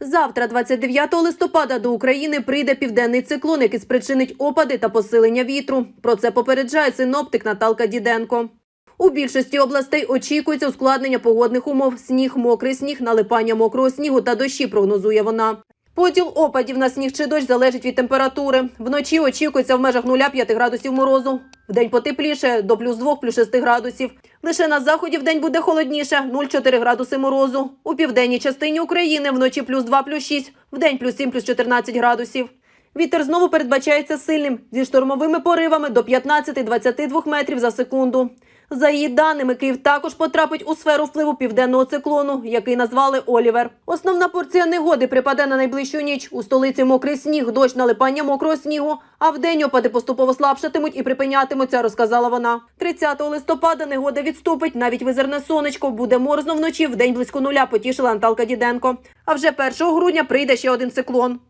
Завтра, 29 листопада, до України прийде південний циклон, який спричинить опади та посилення вітру. Про це попереджає синоптик Наталка Діденко. У більшості областей очікується ускладнення погодних умов: сніг, мокрий сніг, налипання мокрого снігу та дощі, прогнозує вона. Поділ опадів на сніг чи дощ залежить від температури. Вночі очікується в межах 0,5 градусів морозу. Вдень потепліше до плюс 2, плюс 6 градусів. Лише на заході вдень буде холодніше 0,4 градуси морозу. У південній частині України вночі плюс 2, плюс 6, вдень плюс 7, плюс 14 градусів. Вітер знову передбачається сильним зі штормовими поривами до 15-22 метрів за секунду. За її даними, Київ також потрапить у сферу впливу південного циклону, який назвали Олівер. Основна порція негоди припаде на найближчу ніч. У столиці мокрий сніг, дощ, налипання мокрого снігу. А вдень опади поступово слабшатимуть і припинятимуться, розказала вона. 30 листопада негода відступить, навіть визирне сонечко. Буде морозно вночі, вдень близько нуля, потішила Наталка Діденко. А вже 1 грудня прийде ще один циклон.